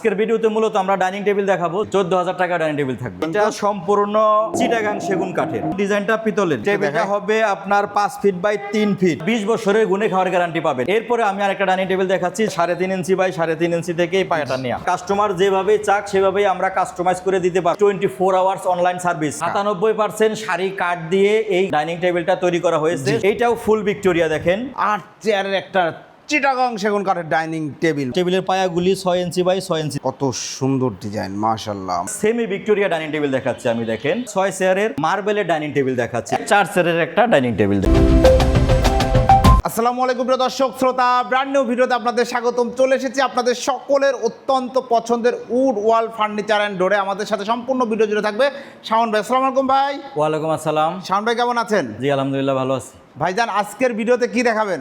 আজকের ভিডিওতে মূলত আমরা ডাইনিং টেবিল দেখাবো। চোদ্দ হাজার টাকা ডাইনিং টেবিল থাকবে। এটা সম্পূর্ণ চিটাগাং সেগুন কাঠের। ডিজাইনটা পিতলের। টেবিলটা হবে আপনার পাঁচ ফিট বাই তিন ফিট। বিশ বছরের গুণে খাওয়ার গ্যারান্টি পাবেন। এরপরে আমি আরেকটা ডাইনিং টেবিল দেখাচ্ছি সাড়ে তিন ইঞ্চি বাই সাড়ে তিন ইঞ্চি থেকে এই পায়াটা নেওয়া কাস্টমার যেভাবে চাক সেভাবেই আমরা কাস্টমাইজ করে দিতে পারি twenty four hours online service সাতানব্বই পার্সেন্ট শাড়ি কাঠ দিয়ে এই ডাইনিং টেবিলটা তৈরি করা হয়েছে। এইটাও ফুল ভিক্টোরিয়া দেখেন। আট চেয়ারের একটা চিটাগং সেগুন কাঠের ডাইনিং টেবিল। টেবিলের পায়াগুলি ছয় ইঞ্চি বাই ছয় ইঞ্চি। কত সুন্দর ডিজাইন মাশাল্লাহ সেমি ভিক্টোরিয়া ডাইনিং টেবিল দেখাচ্ছি আমি দেখেন। ছয় চেয়ারের মার্বেলের ডাইনিং টেবিল দেখাচ্ছি। চার চেয়ারের একটা ডাইনিং টেবিল আসসালামু আলাইকুম প্রিয় দর্শক শ্রোতা ব্র্যান্ড নিউ ভিডিওতে আপনাদের স্বাগতম। চলে এসেছি আপনাদের সকলের অত্যন্ত পছন্দের উড ওয়াল ফার্নিচার অ্যান্ড ডোরে। আমাদের সাথে সম্পূর্ণ ভিডিও জুড়ে থাকবে শাওন ভাই। আসসালামু আলাইকুম ভাই। ওয়ালাইকুম আসসালাম। শাওন ভাই কেমন আছেন? জি আলহামদুলিল্লাহ ভালো আছি। ভাইজান আজকের ভিডিওতে কি দেখাবেন?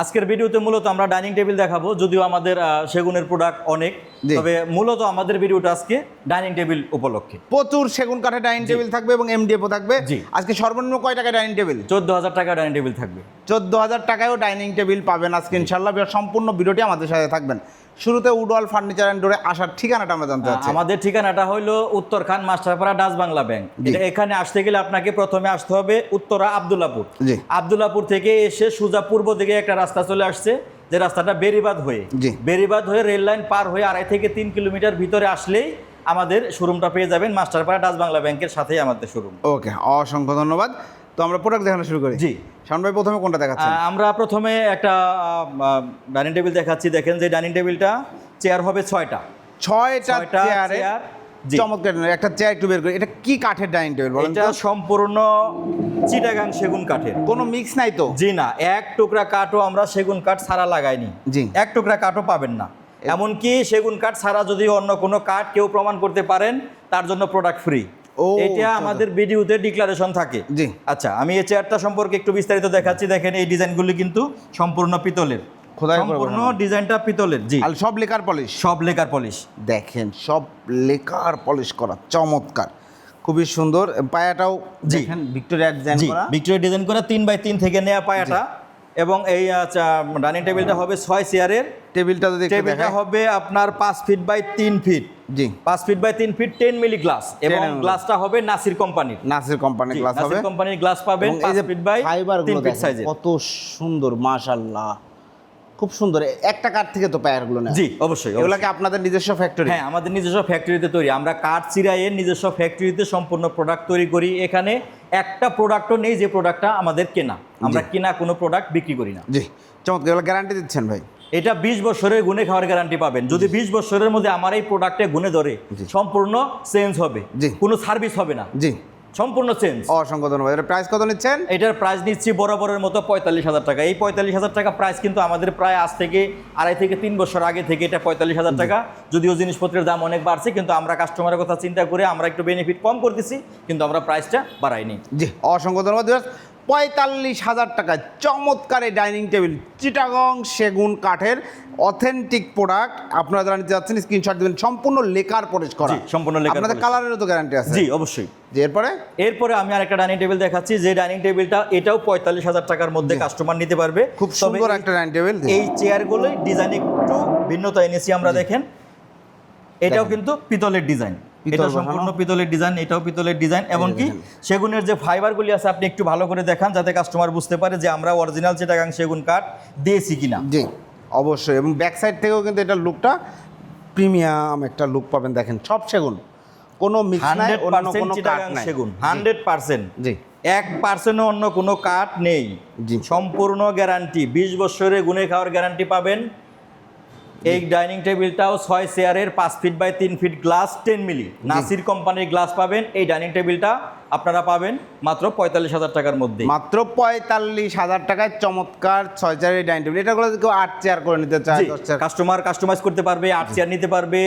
আজকের ভিডিওতে মূলত আমরা ডাইনিং টেবিল দেখাবো যদিও আমাদের সেগুনের প্রোডাক্ট অনেক। তবে মূলত আমাদের ভিডিওটা আজকে ডাইনিং টেবিল উপলক্ষে। প্রচুর সেগুন কাঠের ডাইনিং টেবিল থাকবে এবং এমডিএফও থাকবে। জি। আজকে সর্বনিম্ন কয় টাকা ডাইনিং টেবিল? চোদ্দ হাজার টাকা ডাইনিং টেবিল থাকবে। চোদ্দ হাজার টাকায়ও ডাইনিং টেবিল পাবেন আজকে ইনশাল্লাহ সম্পূর্ণ ভিডিওটি আমাদের সাথে থাকবেন। শুরুতে উডওয়াল ফার্নিচার অ্যান্ড ডোরে আসার ঠিকানাটা আমরা জানতে চাচ্ছি। আমাদের ঠিকানাটা হলো উত্তরখান মাস্টারপাড়া ডাচ বাংলা ব্যাংক। এটা এখানে আসতে গেলে আপনাকে প্রথমে আসতে হবে উত্তরা আবদুল্লাপুর। জি। আবদুল্লাপুর থেকে এসে সুজা পূর্ব দিকে একটা রাস্তা চলে আসছে যে রাস্তাটা বেরিবাদ হয়ে। জি। বেরিবাদ হয়ে রেল লাইন পার হয়ে আড়াই থেকে তিন কিলোমিটার ভিতরে আসলেই আমাদের শোরুমটা পেয়ে যাবেন মাস্টারপাড়া ডাচ বাংলা ব্যাংকের সাথেই আমাদের শোরুম। ওকে অসংখ্য ধন্যবাদ। তো আমরা প্রোডাক্ট দেখানো শুরু করি। জি। ভাই প্রথমে কোনটা দেখাচ্ছেন? আমরা প্রথমে একটা ডাইনিং টেবিল দেখাচ্ছি। দেখেন যে ডাইনিং টেবিলটা চেয়ার হবে ছয়টা। ছয়টা চেয়ারে। চমৎকার। একটা চেয়ার একটু বের করি। এটা কি কাঠের ডাইনিং টেবিল বলেন এটা সম্পূর্ণ চিটাগাং সেগুন কাঠের। কোনো মিক্স নাই তো? জি না এক টুকরা কাঠও আমরা সেগুন কাঠ ছাড়া লাগাইনি। জি। এক টুকরা কাঠও পাবেন না। এমনকি সেগুন কাঠ ছাড়া যদি অন্য কোনো কাঠ কেউ প্রমাণ করতে পারেন তার জন্য প্রোডাক্ট ফ্রি এটা আচ্ছা, আমাদের ভিডিওতে ডিক্লারেশন থাকে। জি। আচ্ছা আমি এই চেয়ারটা সম্পর্কে একটু বিস্তারিত দেখাচ্ছি। দেখেন এই ডিজাইনগুলি কিন্তু সম্পূর্ণ পিতলের। সম্পূর্ণ ডিজাইনটা পিতলের জি। আর সব লেকার পলিশ সব লেকার পলিশ দেখেন সব লেকার পলিশ করা চমৎকার। খুবই সুন্দর। পায়াটাও জি। ভিক্টোরিয়া ডিজাইন করা। ভিক্টোরিয়া ডিজাইন করা তিন বাই তিন থেকে নেওয়া পায়াটা। এবং এই ডাইনিং টেবিলটা হবে ছয় চেয়ারের টেবিলটা যদি টেবিলটা হবে আপনার পাঁচ ফিট বাই তিন ফিট। জি। পাঁচ ফিট বাই তিন ফিট টেন মিলি গ্লাস এবং গ্লাসটা হবে নাসির কোম্পানির। নাসির কোম্পানির গ্লাস হবে। কোম্পানির গ্লাস পাবেন পাঁচ ফিট বাই ফাইবার ফিট সাইজের কত সুন্দর মাশাআল্লাহ। খুব সুন্দর। একটা কাঠ থেকে তো পায়ারগুলো না জি অবশ্যই এগুলা আপনাদের নিজস্ব ফ্যাক্টরি হ্যাঁ আমাদের নিজস্ব ফ্যাক্টরিতে তৈরি। আমরা কাঠ চিরাইয়ের নিজস্ব ফ্যাক্টরিতে সম্পূর্ণ প্রোডাক্ট তৈরি করি। এখানে একটা প্রোডাক্টও নেই যে প্রোডাক্টটা আমাদের কেনা। আমরা কেনা কোনো প্রোডাক্ট বিক্রি করি না। জি চমৎকার। এগুলো গ্যারান্টি দিচ্ছেন ভাই? এটা বিশ বছরের গুণে খাওয়ার গ্যারান্টি পাবেন। যদি বিশ বছরের মধ্যে আমার এই প্রোডাক্টে গুণে ধরে। সম্পূর্ণ চেঞ্জ হবে। কোনো সার্ভিস হবে না। জি। সম্পূর্ণ চেঞ্জ অসংখ্য ধন্যবাদ। এটা প্রাইস কত নিচ্ছেন? এটার প্রাইস নিচ্ছি বরাবরের মতো পঁয়তাল্লিশ হাজার টাকা। এই পঁয়তাল্লিশ হাজার টাকা প্রাইস কিন্তু আমাদের প্রায় আজ থেকে আড়াই থেকে তিন বছর আগে থেকে এটা পঁয়তাল্লিশ হাজার টাকা। যদিও জিনিসপত্রের দাম অনেক বাড়ছে কিন্তু আমরা কাস্টমারের কথা চিন্তা করে আমরা একটু বেনিফিট কম করতেছি কিন্তু আমরা প্রাইসটা বাড়াইনি। জি অসংখ্য ধন্যবাদ। পঁয়তাল্লিশ হাজার টাকায় চমৎকার এই ডাইনিং টেবিল। চিটাগং সেগুন কাঠের অথেন্টিক প্রোডাক্ট। আপনারা যারা নিতে যাচ্ছেন স্ক্রিনশট দেবেন। সম্পূর্ণ লেকার পলিশ করা। সম্পূর্ণ লেকার আপনাদের কালারেরও তো গ্যারান্টি আছে। জি অবশ্যই। জি এরপরে? এরপরে আমি আরেকটা ডাইনিং টেবিল দেখাচ্ছি। যে ডাইনিং টেবিলটা এটাও পঁয়তাল্লিশ হাজার টাকার মধ্যে কাস্টমার নিতে পারবে। খুব সুন্দর একটা ডাইনিং টেবিল। এই চেয়ারগুলোই ডিজাইন একটু ভিন্নতা এনেছি আমরা দেখেন। এটাও কিন্তু পিতলের ডিজাইন এটা সম্পূর্ণ পিতলের ডিজাইন এটাও পিতলের ডিজাইন এমনকি। সেগুনের যে ফাইবারগুলি আছে আপনি একটু ভালো করে দেখান যাতে কাস্টমার বুঝতে পারে যে আমরা অরিজিনাল চিটাগাং সেগুন কাঠ দিয়েছি কিনা। জি অবশ্যই। এবং ব্যাক সাইড থেকেও কিন্তু এটার লুকটা প্রিমিয়াম একটা লুক পাবেন। দেখেন সব সেগুন। কোনো মিক্স নাই অন্য কোনো কাঠ নাই। সেগুন হান্ড্রেড পার্সেন্ট জি। এক পার্সেন্টও অন্য কোনো কাঠ নেই। জি। সম্পূর্ণ গ্যারান্টি বিশ বছরে গুনে খাওয়ার গ্যারান্টি পাবেন। এই ডাইনিং টেবিলটাও ছয় চেয়ারের পাঁচ ফিট বাই তিন feet glass, ten milli. Nasir কোম্পানির গ্লাস পাবেন এই ডাইনিং টেবিলটা। আপনারা পাবেন মাত্র পঁয়তাল্লিশ হাজার টাকার মধ্যে। মাত্র পঁয়তাল্লিশ হাজার টাকায় চমৎকার ছয় চেয়ারের ডাইনিং টেবিল এটা কেউ আট চেয়ার করে নিতে চায় কাস্টমার কাস্টমাইজ করতে পারবে আট চেয়ার নিতে পারবে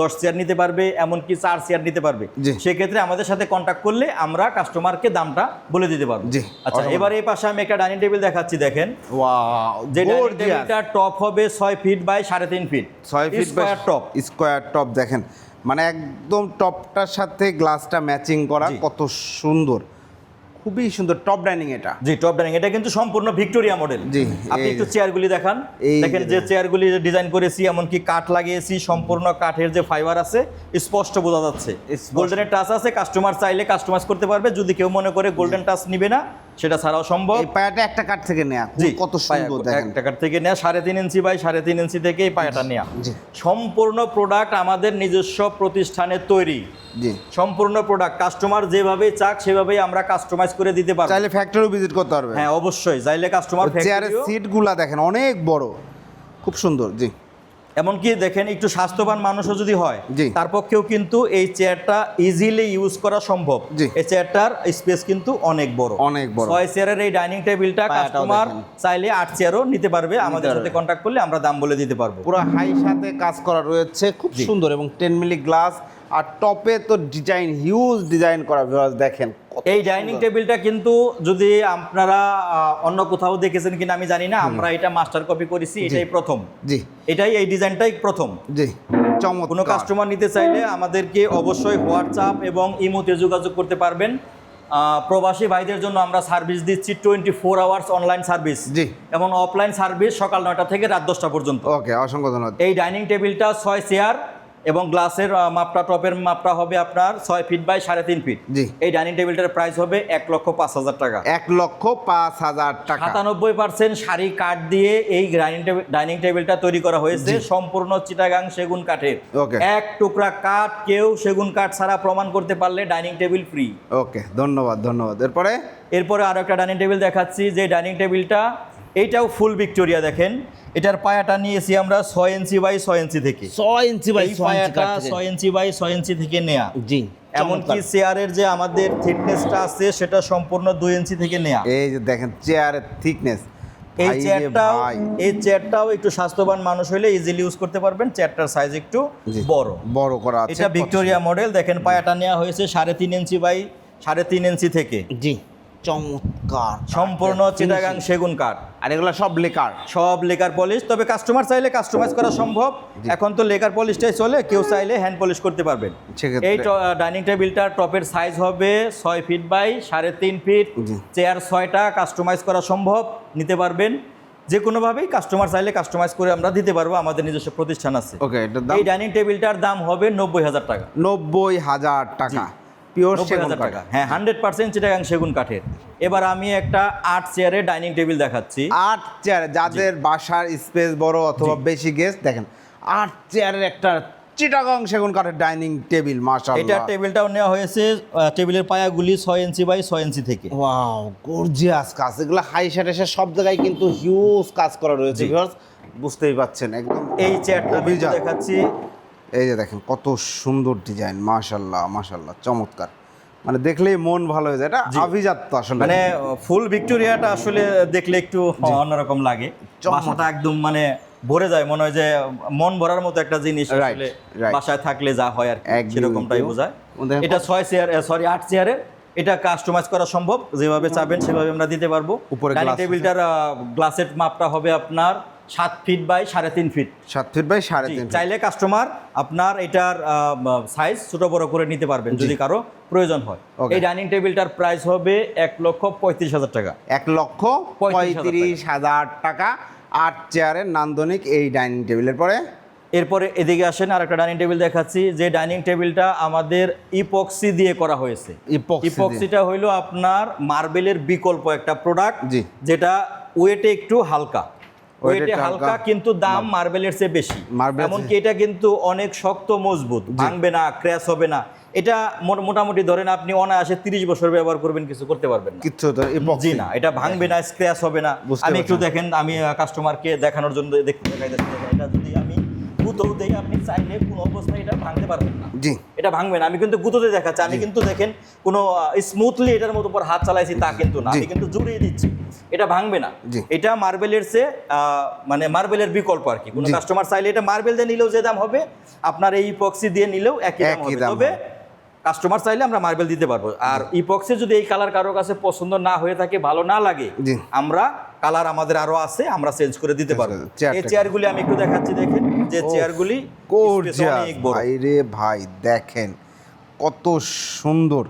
দশ চেয়ার নিতে পারবে এমনকি চার চেয়ার নিতে পারবে। সেক্ষেত্রে আমাদের সাথে কন্ট্যাক্ট করলে আমরা কাস্টমারকে দামটা বলে দিতে পারব। আচ্ছা এবার এই পাশে আমি একটা ডাইনিং টেবিল দেখাচ্ছি দেখেন। যে ডাইনিং টেবিলটা টপ হবে ছয় ফিট বাই সাড়ে তিন ফিট ছয় feet square top square top দেখেন। মানে একদম টপটার সাথে গ্লাসটা ম্যাচিং করা কত সুন্দর। খুবই সুন্দর টপ ডাইনিং এটা। জি টপ ডাইনিং। এটা কিন্তু সম্পূর্ণ ভিক্টোরিয়া মডেল। জি, আপনি একটু। চেয়ারগুলি দেখান। দেখেন যে যে চেয়ারগুলি ডিজাইন করেছি এমনকি কাঠ লাগিয়েছি সম্পূর্ণ কাঠের যে ফাইবার আছে স্পষ্ট বোঝা যাচ্ছে। গোল্ডেনের টাচ আছে কাস্টমার চাইলে কাস্টমাইজ করতে পারবে। যদি কেউ মনে করে গোল্ডেন টাচ নিবে না সেটা ছাড়াও সম্ভব। এই পায়াটা একটা কাঠ থেকে নেয়া। জি কত সুন্দর দেখেন। এক টাকার থেকে নেওয়া সাড়ে তিন ইঞ্চি বাই সাড়ে তিন ইঞ্চি থেকে এই পায়াটা নেওয়া জি। সম্পূর্ণ প্রোডাক্ট আমাদের নিজস্ব প্রতিষ্ঠানের তৈরি। জি। সম্পূর্ণ প্রোডাক্ট কাস্টমার যেভাবে চাক সেভাবেই আমরা কাস্টমাইজ করে দিতে পারব। চাইলে ফ্যাক্টরি ভিজিট করতে পারবে। হ্যাঁ অবশ্যই। চাইলে কাস্টমার চেয়ারের সিটগুলা দেখেন অনেক বড়। খুব সুন্দর জি। এমনকি দেখেন একটু স্বাস্থ্যবান মানুষও যদি হয়। তার পক্ষেও কিন্তু এই চেয়ারটা ইজিলি ইউজ করা সম্ভব। এই চেয়ারটার স্পেস কিন্তু অনেক বড় অনেক বড়। ছয় চেয়ারের এই ডাইনিং টেবিলটা কাস্টমার চাইলে আট চেয়ারও নিতে পারবে আমাদের। সাথে কন্ট্যাক্ট করলে আমরা দাম বলে দিতে পারব পুরো হাই সাথে কাজ করা রয়েছে খুব সুন্দর এবং টেন মিলি গ্লাস আর টপে তো ডিজাইন হিউজ ডিজাইন করা viewers দেখেন এই ডাইনিং টেবিলটা কিন্তু যদি আপনারা অন্য কোথাও দেখেছেন কিনা আমি জানি না আমরা এটা মাস্টার কপি করেছি এটাই প্রথম। জি। এটাই এই ডিজাইনটাই প্রথম। জি। চমৎকার। কোনো কাস্টমার নিতে চাইলে আমাদেরকে অবশ্যই হোয়াটসঅ্যাপ এবং ইমোতে যোগাযোগ করতে পারবেন। প্রবাসী ভাইদের জন্য আমরা সার্ভিস দিচ্ছি twenty four hours online service জি। এবং অফলাইন সার্ভিস সকাল নয়টা থেকে রাত দশটা পর্যন্ত। ওকে অসংখ্য ধন্যবাদ। এই ডাইনিং টেবিলটা ছয় চেয়ার এবং গ্লাসের মাপটা টপের মাপটা হবে আপনার ছয় ফিট বাই সাড়ে তিন ফিট জি। এই ডাইনিং টেবিলটার প্রাইস হবে এক লক্ষ পাঁচ হাজার টাকা। এক লক্ষ পাঁচ হাজার টাকা। সাতানব্বই পার্সেন্ট শাড়ি কাঠ দিয়ে এই ডাইনিং টেবিল ডাইনিং টেবিলটা তৈরি করা হয়েছে। সম্পূর্ণ চিটাগাং সেগুন কাঠের. এক টুকরা কাঠ কেউ সেগুন কাঠ ছাড়া প্রমাণ করতে পারলে ডাইনিং টেবিল ফ্রি ওকে ধন্যবাদ ধন্যবাদ। এরপরে? এরপরে আরও একটা ডাইনিং টেবিল দেখাচ্ছি যে ডাইনিং টেবিলটা এইটাও ফুল ভিক্টোরিয়া দেখেন। এটার পায়াটা নিয়েছি আমরা ছয় ইঞ্চি বাই ছয় ইঞ্চি থেকে। ছয় ইঞ্চি বাই পায়াটা ছয় ইঞ্চি বাই ছয় ইঞ্চি থেকে নেয়া। জি এমনকি চেয়ারের যে আমাদের থিকনেসটা আছে সেটা সম্পূর্ণ দুই ইঞ্চি থেকে নেয়া। এই যে দেখেন চেয়ারের থিকনেস। এই চেয়ারটাও এই চেয়ারটাও একটু স্বাস্থ্যবান মানুষ হলে ইজিলি ইউজ করতে পারবেন। চেয়ারটার সাইজ একটু। বড়। বড় করা আছে। এটা ভিক্টোরিয়া মডেল দেখেন পায়াটা নেওয়া হয়েছে সাড়ে তিন ইঞ্চি বাই সাড়ে তিন ইঞ্চি থেকে। জি। চমৎকার। সম্পূর্ণ চিটাগাং সেগুন কাঠ। আর এগুলো সব লেকার। সব লেকার পলিশ তবে কাস্টমার চাইলে কাস্টমাইজ করা সম্ভব। এখন তো লেকার পলিশটাই চলে। কেউ চাইলে হ্যান্ড পলিশ করতে পারবেন। এই ডাইনিং টেবিলটার টপের সাইজ হবে ছয় ফিট বাই সাড়ে তিন ফিট চেয়ার ছয়টা কাস্টমাইজ করা সম্ভব। নিতে পারবেন। যে কোনোভাবেই কাস্টমার চাইলে কাস্টমাইজ করে আমরা দিতে পারব। আমাদের নিজস্ব প্রতিষ্ঠান আছে। ওকে এই ডাইনিং টেবিলটার দাম হবে নব্বই হাজার টাকা। নব্বই হাজার টাকা। পিওর সেগুন কাঠ হ্যাঁ হান্ড্রেড পার্সেন্ট চিটাগাং সেগুন কাঠের। এবার আমি একটা আট চেয়ারের ডাইনিং টেবিল দেখাচ্ছি। আট চেয়ার যাদের বাসার স্পেস বড় অথবা বেশি গেস্ট দেখেন আট চেয়ারের একটা চিটাগং সেগুন কাঠের ডাইনিং টেবিল এটা মাশাআল্লাহ টেবিলটাও নেওয়া হয়েছে টেবিলের পায়াগুলি ছয় ইঞ্চি বাই ছয় ইঞ্চি থেকে। ওয়াও গর্জিয়াস কাজ। এগুলো হাই এসে সব জায়গায় কিন্তু হিউজ কাজ করা রয়েছে ভিউয়ার্স বুঝতেই পাচ্ছেন একদম এই চেয়ারটা দেখাচ্ছি। এই যে দেখেন কত সুন্দর ডিজাইন মাশাল্লাহ মাশাল্লাহ চমৎকার। মানে দেখলেই মন ভালো হয়ে যায়। এটা আভিজাত আসলে। মানে ফুল ভিক্টোরিয়াটা আসলে দেখলে একটু অন্যরকম লাগে। বাসাটা একদম মানে ভরে যায় মনে হয় যে মন ভরার মতো একটা জিনিস আসলে বাসায় থাকলে যা হয় আর কি, সেরকমটাই বোঝায়। এটা ছয় চেয়ার সরি আট চেয়ারের এটা কাস্টমাইজ করা সম্ভব যেভাবে চাবেন সেভাবে আমরা দিতে পারব। উপরে টেবিলটার গ্লাসের মাপটা হবে আপনার সাত ফিট বাই সাড়ে তিন ফিট সাত ফিট বাই সাড়ে তিন চাইলে কাস্টমার আপনার এটার সাইজ ছোট বড় করে নিতে পারবেন যদি কারও প্রয়োজন হয়। এই ডাইনিং টেবিলটার প্রাইস হবে এক লক্ষ পঁয়ত্রিশ হাজার টাকা। এক লক্ষ পঁয়ত্রিশ হাজার টাকা। আট চেয়ারের নান্দনিক এই ডাইনিং টেবিলের পরে। এরপরে এদিকে আসেন আর একটা ডাইনিং টেবিল দেখাচ্ছি যে ডাইনিং টেবিলটা আমাদের ইপক্সি দিয়ে করা হয়েছে। ইপক্সিটা হইল আপনার মার্বেলের বিকল্প একটা প্রোডাক্ট যেটা ওয়েটে একটু হালকা। ওয়েটে হালকা। কিন্তু দাম মার্বেলের চেয়ে বেশি। এমনকি এটা কিন্তু অনেক শক্ত মজবুত ভাঙবে না ক্র্যাশ হবে না। এটা মোটামুটি ধরেন আপনি অনায়াসে তিরিশ বছর ব্যবহার করবেন কিছু করতে পারবেন না। কিচ্ছু জি না এটা ভাঙবে না স্ক্র্যাচ হবে না। আমি একটু দেখেন আমি কাস্টমারকে দেখানোর জন্য দেখতে দেখাইতেছি এটা যদি আমি গুঁতো দেই আপনি চাইলে কোনো অবস্থায় এটা ভাঙতে পারবেন না। জি। এটা ভাঙবে না। আমি কিন্তু গুঁতোতে দেখাচ্ছি। আমি কিন্তু দেখেন কোনো স্মুথলি এটার মতো উপর হাত চালাইছি তা কিন্তু না। আমি কিন্তু জুড়িয়ে দিচ্ছি। এটা ভাঙবে না। এটা মার্বেলের সে মানে মার্বেলের বিকল্প আর কি। কোনো কাস্টমার চাইলে এটা মার্বেল দিয়ে নিলেও যে দাম হবে আপনার এই পক্সি দিয়ে নিলেও একই দাম হবে। তবে হবে। কাস্টমার চাইলে আমরা মার্বেল দিতে পারব। আর ইপক্সে যদি এই কালার কারোর কাছে পছন্দ না হয়ে থাকে ভালো না লাগে আমরা কালার আমাদের আরও আছে আমরা চেঞ্জ করে দিতে পারব। চেয়ারটা এই চেয়ারগুলি আমি একটু দেখাচ্ছি দেখেন যে চেয়ারগুলি space গর্জিয়াস অনেক বড়। ভাই রে ভাই দেখেন কত সুন্দর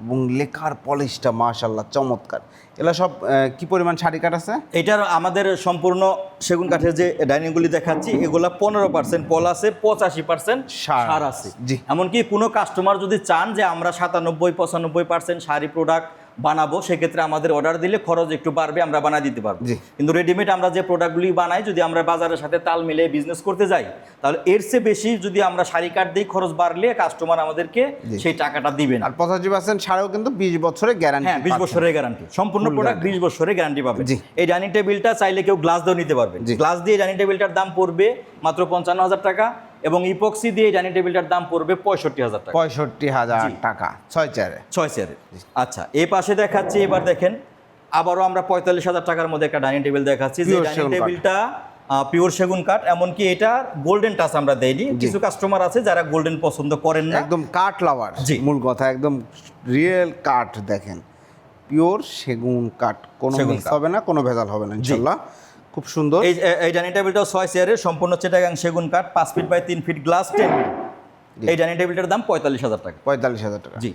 এবং লেখার পলিশটা মাশাল্লাহ চমৎকার। এগুলো সব কি পরিমাণ শাড়ি কাঠ আছে এটার আমাদের সম্পূর্ণ সেগুন কাঠের যে ডাইনিংগুলি দেখাচ্ছি এগুলো পনেরো পার্সেন্ট পল আছে পঁচাশি পার্সেন্ট। সার আছে জি। এমনকি কোনো কাস্টমার যদি চান যে আমরা সাতানব্বই পঁচানব্বই পার্সেন্ট শাড়ি প্রোডাক্ট বানাবো সেক্ষেত্রে আমাদের অর্ডার দিলে খরচ একটু বাড়বে আমরা বানিয়ে দিতে পারব। কিন্তু রেডিমেড আমরা যে প্রোডাক্টগুলি বানাই যদি আমরা বাজারের সাথে তাল মিলিয়ে বিজনেস করতে যাই তাহলে এর চেয়ে বেশি যদি আমরা শাড়ি কাট দিই খরচ বাড়লে কাস্টমার আমাদেরকে সেই টাকাটা দিবে না। আর পঁচাশি পার্সেন্ট ছাড়াও কিন্তু বিশ বছরের গ্যারান্টি হ্যাঁ বিশ বছরের গ্যারান্টি সম্পূর্ণ প্রোডাক্ট বিশ বছরের গ্যারান্টি পাবে। এই ডাইনিং টেবিলটা চাইলে কেউ গ্লাস দিয়েও নিতে পারবে। গ্লাস দিয়ে ডাইনিং টেবিলটার দাম পড়বে মাত্র পঞ্চান্ন হাজার টাকা। এবং ইপক্সি দিয়ে ডাইনিং টেবিলটার দাম পড়বে পঁয়ষট্টি হাজার টাকা। পঁয়ষট্টি হাজার টাকা। ছয় চারে ছয় চেয়ারের আচ্ছা এই পাশে দেখাচ্ছি এবার দেখেন আবারও আমরা পঁয়তাল্লিশ হাজার টাকার মধ্যে একটা ডাইনিং টেবিল দেখাচ্ছি। যে ডাইনিং টেবিলটা পিওর সেগুন কাঠ এমনকি এটা গোল্ডেন টাচ আমরা দেইনি। কিছু কাস্টমার আছে যারা গোল্ডেন পছন্দ করেন না। একদম কাঠ লাভার জি। মূল কথা একদম রিয়েল কাঠ দেখেন। পিওর সেগুন কাঠ কোনো হবে না কোনো ভেজাল হবে না ইনশাল্লাহ। খুব সুন্দর। এই এই ডাইনিং টেবিলটাও ছয় চেয়ারের সম্পূর্ণ চেটাগাং সেগুন কাঠ পাঁচ ফিট বাই তিন ফিট গ্লাস টেবিল এই ডাইনিং টেবিলটার দাম পঁয়তাল্লিশ হাজার টাকা। পঁয়তাল্লিশ হাজার টাকা। জি।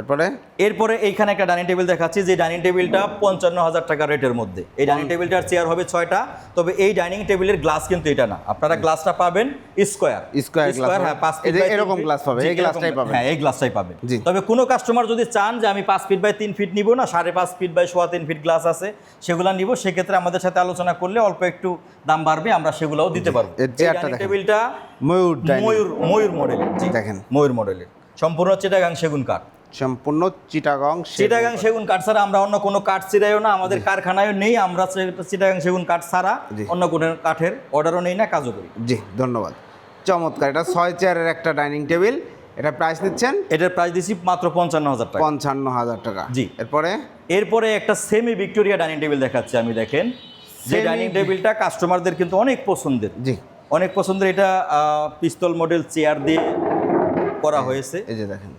এরপরে? এরপরে এইখানে একটা ডাইনিং টেবিল দেখাচ্ছি যে ডাইনিং টেবিলটা পঞ্চান্ন হাজার টাকা রেটের মধ্যে। এই ডাইনিং টেবিলটার চেয়ার হবে ছয়টা তবে এই ডাইনিং টেবিলের গ্লাস কিন্তু এটা না। আপনারা গ্লাসটা পাবেন স্কোয়ার। Square glass হ্যাঁ পাঁচ ফিট এরকম ফিট। glass পাবে, জি, এই glassটাই পাবেন। হ্যাঁ এই গ্লাসটাই পাবেন। তবে কোনো কাস্টমার যদি চান যে আমি পাঁচ ফিট বাই তিন ফিট নিব না সাড়ে পাঁচ ফিট বাই সোয়া তিন ফিট গ্লাস আছে সেগুলো নিব সেক্ষেত্রে আমাদের সাথে আলোচনা করলে অল্প একটু দাম বাড়বে আমরা সেগুলোও দিতে পারব। টেবিলটা ময়ূর ময়ূর ময়ূর মডেলের দেখেন। ময়ূর মডেলের। সম্পূর্ণ চেটাগাং সেগুন কাঠ। সম্পূর্ণ চিটাগং চিটাগাং সেগুন কাঠ ছাড়া আমরা অন্য কোনো কাঠ চিরাইও না আমাদের কারখানায়ও নেই আমরা চিটাগাং সেগুন কাঠ ছাড়া। অন্য কোনো কাঠের অর্ডারও নেই না কাজও করি জি ধন্যবাদ। চমৎকার এটা ছয় চেয়ারের একটা ডাইনিং টেবিল এটা প্রাইস নিচ্ছেন? এটার প্রাইস দিচ্ছি মাত্র পঞ্চান্ন হাজার টাকা। পঞ্চান্ন হাজার টাকা। জি। এরপরে? এরপরে একটা সেমি ভিক্টোরিয়া ডাইনিং টেবিল দেখাচ্ছি আমি দেখেন। যে ডাইনিং টেবিলটা কাস্টমারদের কিন্তু অনেক পছন্দের। জি। অনেক পছন্দের এটা পিস্তল মডেল চেয়ার দিয়ে করা হয়েছে। এই যে দেখেন।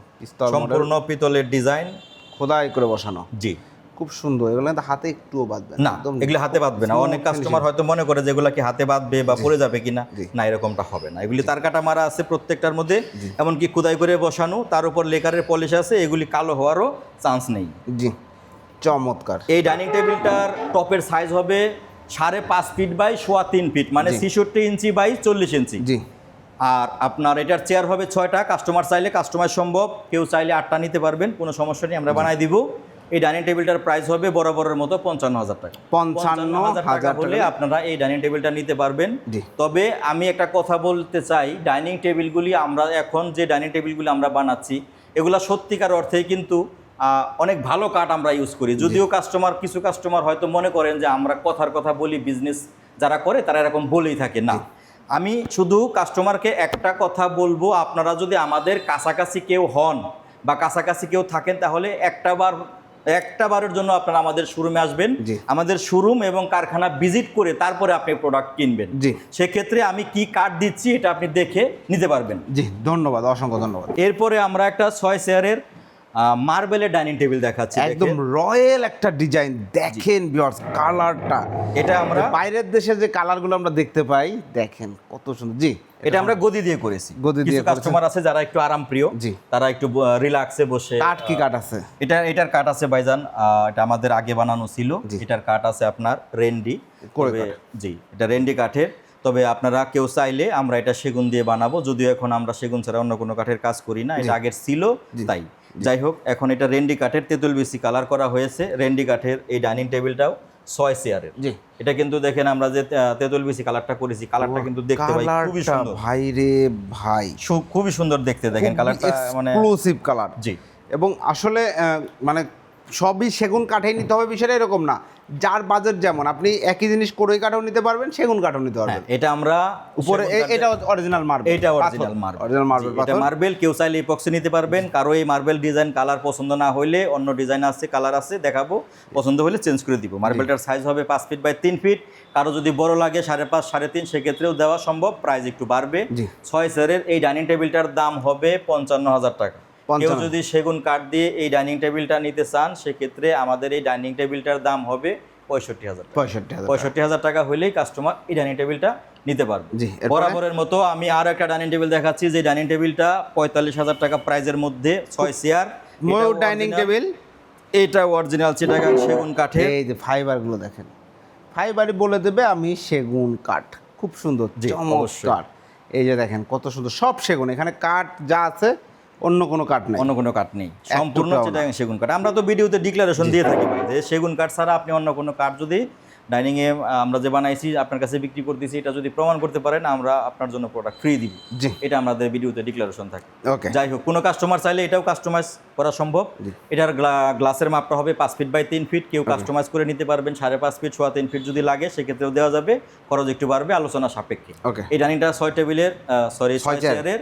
সম্পূর্ণ পিতলের ডিজাইন। খোদাই করে বসানো। জি। খুব সুন্দর এগুলো কিন্তু হাতে একটুও বাঁধবে না এগুলো হাতে বাঁধবে না। অনেক কাস্টমার হয়তো মনে করে যেগুলো কি হাতে বাঁধবে বা পড়ে যাবে কিনা। না এরকমটা হবে না। এগুলি তার কাটা মারা আছে প্রত্যেকটার মধ্যে। এমনকি খুদাই করে বসানো তার উপর লেকারের পলিশ আছে এগুলি কালো হওয়ারও চান্স নেই। জি চমৎকার। এই ডাইনিং টেবিলটার টপের সাইজ হবে সাড়ে পাঁচ ফিট বাই সোয়া তিন ফিট মানে। ছেষট্টি ইঞ্চি বাই চল্লিশ ইঞ্চি। জি। আর আপনার এটার চেয়ার হবে ছয়টা। কাস্টমার চাইলে কাস্টমার সম্ভব। কেউ চাইলে আটটা নিতে পারবেন কোনো সমস্যা নেই আমরা বানাই দিব। এই ডাইনিং টেবিলটার প্রাইস হবে বরাবরের মতো পঞ্চান্ন হাজার টাকা। পঞ্চান্ন হাজার হলে আপনারা এই ডাইনিং টেবিলটা নিতে পারবেন। তবে আমি একটা কথা বলতে চাই ডাইনিং টেবিলগুলি আমরা এখন যে ডাইনিং টেবিলগুলি আমরা বানাচ্ছি এগুলা সত্যিকার অর্থে কিন্তু অনেক ভালো কাঠ আমরা ইউজ করি। যদিও কাস্টমার কিছু কাস্টমার হয়তো মনে করেন যে আমরা কথার কথা বলি বিজনেস যারা করে তারা এরকম বলেই থাকে। না। আমি শুধু কাস্টমারকে একটা কথা বলব আপনারা যদি আমাদের কাছাকাছি কেউ হন বা কাছাকাছি কেউ থাকেন তাহলে একটা বার একটা বারের জন্য আপনারা আমাদের শোরুমে আসবেন। আমাদের শোরুম এবং কারখানা ভিজিট করে তারপরে আপনি প্রোডাক্ট কিনবেন জি। সেক্ষেত্রে আমি কি কার্ড দিচ্ছি এটা আপনি দেখে নিতে পারবেন জি ধন্যবাদ অসংখ্য ধন্যবাদ এরপরে আমরা একটা ছয় চেয়ারের মার্বেলের ডাইনিং টেবিল দেখাচ্ছি একদম রয়্যাল একটা ডিজাইন। দেখেন ভিউয়ার্স কালারটা। এটা আমরা বাইরের দেশে যে কালারগুলো আমরা দেখতে পাই দেখেন কত সুন্দর। জি এটা আমরা গদি দিয়ে করেছি। গদি দিয়ে কিছু কাস্টমার আছে যারা একটু আরাম প্রিয় জি। তারা একটু রিল্যাক্সে বসে কাঠ কি কাঠ আছে? এটা এটার কাঠ আছে ভাইজান এটা আমাদের আগে বানানো ছিল। এটার কাঠ আছে আপনার রেন্ডি। করে জি এটা রেন্ডি কাঠের। তবে আপনারা কেউ চাইলে আমরা এটা সেগুন দিয়ে বানাবো। যদিও এখন আমরা সেগুন ছাড়া অন্য কোনো কাঠের কাজ করি না। এটা আগের ছিল। তাই। যাই হোক এখন এটা রেন্ডি কাঠের তেঁতুল বেশি কালার করা হয়েছে। রেন্ডি কাঠের এই ডাইনিং টেবিলটাও ছয় চেয়ারের। জি। এটা কিন্তু দেখেন আমরা যে তেঁতুল বেশি কালারটা করেছি কালারটা কিন্তু দেখতে ভাই খুবই সুন্দর। ভাই রে ভাই। খুবই সুন্দর দেখতে দেখেন কালারটা মানে এক্সক্লুসিভ কালার। জি। এবং আসলে মানে সবই সেগুন কাঠেই নিতে হবে বিষয়টা এরকম না। যার বাজেট যেমন আপনি একই জিনিস কোরই কাঠও নিতে পারবেন সেগুন কাঠও নিতে হ্যাঁ, পারবেন। এটা আমরা উপরে এটা অরিজিনাল মার্বেল এটা অরিজিনাল মার্বেল অরিজিনাল মার্বেল এটা মার্বেল কেউ চাইলে ইপক্সি নিতে পারবেন। কারও এই মার্বেল ডিজাইন কালার পছন্দ না হইলে অন্য ডিজাইন আছে কালার আছে দেখাবো। পছন্দ হলে চেঞ্জ করে দিব। মার্বেলটার সাইজ হবে পাঁচ ফিট বাই তিন ফিট কারও যদি বড় লাগে সাড়ে পাঁচ সাড়ে তিন সেক্ষেত্রেও দেওয়া সম্ভব। প্রাইস একটু বাড়বে। ছয় সেরের এই ডাইনিং টেবিলটার দাম হবে পঞ্চান্ন হাজার টাকা। কেউ যদি সেগুন কাঠ দিয়ে এই ডাইনিং টেবিলটা নিতে চান সেক্ষেত্রে আমাদের এই ডাইনিং টেবিলটার দাম হবে পঁয়ষট্টি হাজার পঁয়ষট্টি হাজার পঁয়ষট্টি হাজার টাকা হলেই কাস্টমার এই ডাইনিং টেবিলটা নিতে পারবে। বরাবরের মতো আমি আর একটা ডাইনিং টেবিল দেখাচ্ছি যে ডাইনিং টেবিলটা পঁয়তাল্লিশ হাজার টাকা প্রাইজের মধ্যে ছয় চেয়ার। ময়ূর ডাইনিং টেবিল? এটা অরিজিনাল চিটাগাং সেগুন কাঠে এই যে ফাইবারগুলো দেখেন। ফাইবারই বলে দেবে আমি সেগুন কাঠ। খুব সুন্দর জি, চমৎকার। এই যে দেখেন কত সুন্দর সব সেগুন। এখানে কাঠ যা আছে অন্য কোনো কাঠ নেই। অন্য কোনো কাঠ নেই। সম্পূর্ণ। চিটাগাং সেগুন কাঠ। আমরা তো ভিডিওতে ডিক্লারেশন দিয়ে থাকি ভাই যে সেগুন কাঠ ছাড়া আপনি অন্য কোনো কাঠ যদি ডাইনিং এ আমরা যে বানাইছি আপনার কাছে বিক্রি করতেছি এটা যদি প্রমাণ করতে পারেন আমরা আপনার জন্য প্রোডাক্ট ফ্রি দিব। জি। এটা আমাদের ভিডিওতে ডিক্লারেশন থাকে। ওকে যাই হোক কোনো কাস্টমার চাইলে এটাও কাস্টমাইজ করা সম্ভব। এটার গ্লাসের মাপটা হবে পাঁচ ফিট বাই তিন ফিট কেউ কাস্টমাইজ করে নিতে পারবেন সাড়ে পাঁচ ফিট সোয়া তিন ফিট যদি লাগে সেক্ষেত্রেও দেওয়া যাবে। খরচ একটু বাড়বে আলোচনা সাপেক্ষে। ওকে এই ডাইনিংটা ছয় টেবিলের সরি ছয় চেয়ারের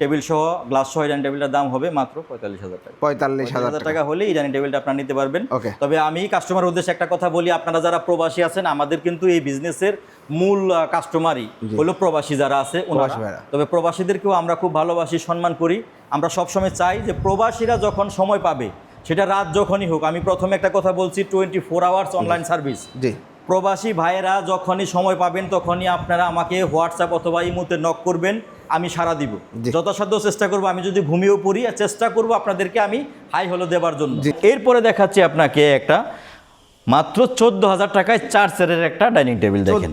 টেবিল সহ গ্লাস সহ এই ডাইনিং টেবিলটার দাম হবে মাত্র পঁয়তাল্লিশ হাজার টাকা। পঁয়তাল্লিশ হাজার টাকা। হলে এই ডাইনিং টেবিলটা আপনারা নিতে পারবেন। ওকে। তবে আমি কাস্টমার উদ্দেশ্যে একটা কথা বলি আপনারা যারা প্রবাসী আছেন আমাদের কিন্তু এই বিজনেসের মূল কাস্টমারই হলো প্রবাসী যারা আছে ওনারা। তবে প্রবাসীদেরকেও আমরা খুব ভালোবাসি সম্মান করি। আমরা সবসময় চাই যে প্রবাসীরা যখন সময় পাবে সেটা রাত যখনই হোক। আমি প্রথমে একটা কথা বলছি twenty four hours online service জি। প্রবাসী ভাইয়েরা যখনই সময় পাবেন তখনই আপনারা আমাকে হোয়াটসঅ্যাপ অথবা ইমোতে নক করবেন। আমি সারা দিব। যথাসাধ্য চেষ্টা করব আমি যদি ঘুমিয়েও পড়ি আর চেষ্টা করব আপনাদেরকে আমি হাই হলো দেবার জন্য। এরপরে দেখাচ্ছি আপনাকে একটা মাত্র চোদ্দ হাজার টাকায় চার সেরের একটা ডাইনিং টেবিল দেখেন।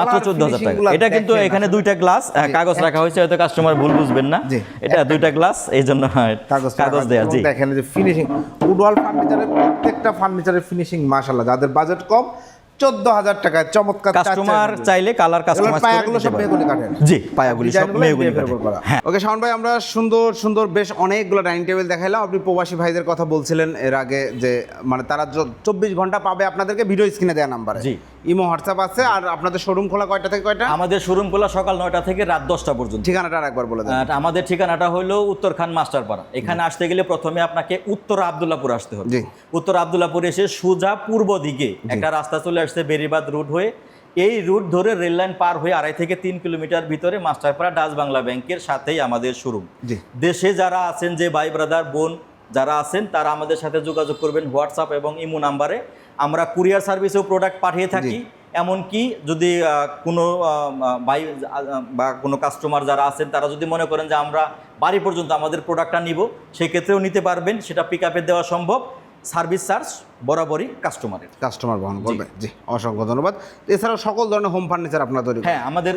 মাত্র চোদ্দ হাজার টাকা। এটা কিন্তু এখানে দুইটা গ্লাস কাগজ রাখা হয়েছে হয়তো কাস্টমার ভুল বুঝবেন না। এটা দুইটা গ্লাস এই জন্য কাগজ কাগজ দেয়া জি। দেখেন যে ফিনিশিং উডওয়াল ফার্নিচারের প্রত্যেকটা ফার্নিচারের ফিনিশিং মাশাআল্লাহ যাদের বাজেট কম চোদ্দ হাজার টাকায় চমৎকার কাস্টমার চাইলে কালার কাস্টমার পায়াগুলো সব মেয়েগুলি কাটেন জি পায়াগুলি সব মেয়েগুলি করা। হ্যাঁ। ওকে শাওন ভাই আমরা সুন্দর সুন্দর বেশ অনেকগুলো ডাইনিং টেবিল দেখাইলাম। আপনি প্রবাসী ভাইদের কথা বলছিলেন এর আগে যে মানে তারা চব্বিশ ঘণ্টা পাবে আপনাদেরকে ভিডিও স্ক্রিনে দেওয়া নাম্বারে জি। ইমো হোয়াটসঅ্যাপ আছে আর আপনাদের শোরুম খোলা কয়টা থেকে কয়টা? আমাদের শোরুম খোলা সকাল নয়টা থেকে রাত দশটা পর্যন্ত। ঠিকানাটা আর একবার বলে দেন। আমাদের ঠিকানাটা হলো উত্তরখান মাস্টারপাড়া। এখানে আসতে গেলে প্রথমে আপনাকে উত্তর আবদুল্লাপুর আসতে হবে। উত্তর আবদুল্লাপুর এসে সোজা পূর্ব দিকে একটা রাস্তা চলে আসছে বেরিবাদ রুট হয়ে। এই রুট ধরে রেল লাইন পার হয়ে আড়াই থেকে তিন কিলোমিটার ভিতরে মাস্টারপাড়া ডাচ বাংলা ব্যাংকের সাথেই আমাদের শোরুম দেশে যারা আছেন যে ভাই ব্রাদার বোন যারা আছেন তারা আমাদের সাথে যোগাযোগ করবেন হোয়াটসঅ্যাপ এবং ইমো নাম্বারে। আমরা কুরিয়ার সার্ভিসেও প্রোডাক্ট পাঠিয়ে থাকি। এমনকি যদি কোনো বাই বা কোনো কাস্টমার যারা আছেন তারা যদি মনে করেন যে আমরা বাড়ি পর্যন্ত আমাদের প্রোডাক্টটা নিব সেক্ষেত্রেও নিতে পারবেন। সেটা পিক দেওয়া সম্ভব। সার্ভিস চার্জ বরাবরই কাস্টমারের কাস্টমার বহন করবে। জি অসংখ্য ধন্যবাদ। এছাড়াও সকল ধরনের হোম ফার্নিচার আপনার তৈরি হ্যাঁ আমাদের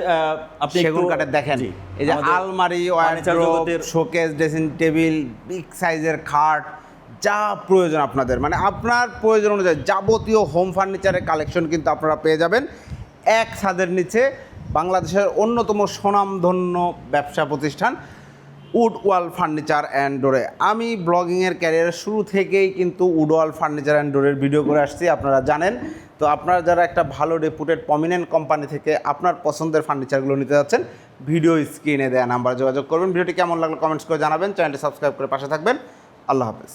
আপনি সেগুন কাঠের দেখেন। এই যে আলমারি জগতের- শোকেস ড্রেসিং টেবিল বিগ সাইজের খাট যা প্রয়োজন আপনাদের। মানে আপনার প্রয়োজন অনুযায়ী যাবতীয় হোম ফার্নিচারের কালেকশন কিন্তু আপনারা পেয়ে যাবেন। এক ছাদের নিচে বাংলাদেশের অন্যতম স্বনামধন্য ব্যবসা প্রতিষ্ঠান উড ওয়াল ফার্নিচার অ্যান্ড ডোরে। আমি ব্লগিংয়ের ক্যারিয়ারের শুরু থেকেই কিন্তু উড ওয়াল ফার্নিচার অ্যান্ড ডোরের ভিডিও করে আসছি, আপনারা জানেন। তো আপনারা যারা একটা ভালো রেপুটেড প্রমিনেন্ট কোম্পানি থেকে আপনার পছন্দের ফার্নিচারগুলো নিতে যাচ্ছেন, ভিডিও স্ক্রিনে দেয়া নাম্বার যোগাযোগ করবেন। ভিডিওটি কেমন লাগল কমেন্টস করে জানাবেন। চ্যানেলটি সাবস্ক্রাইব করে পাশে থাকবেন। আল্লাহ হাফেজ।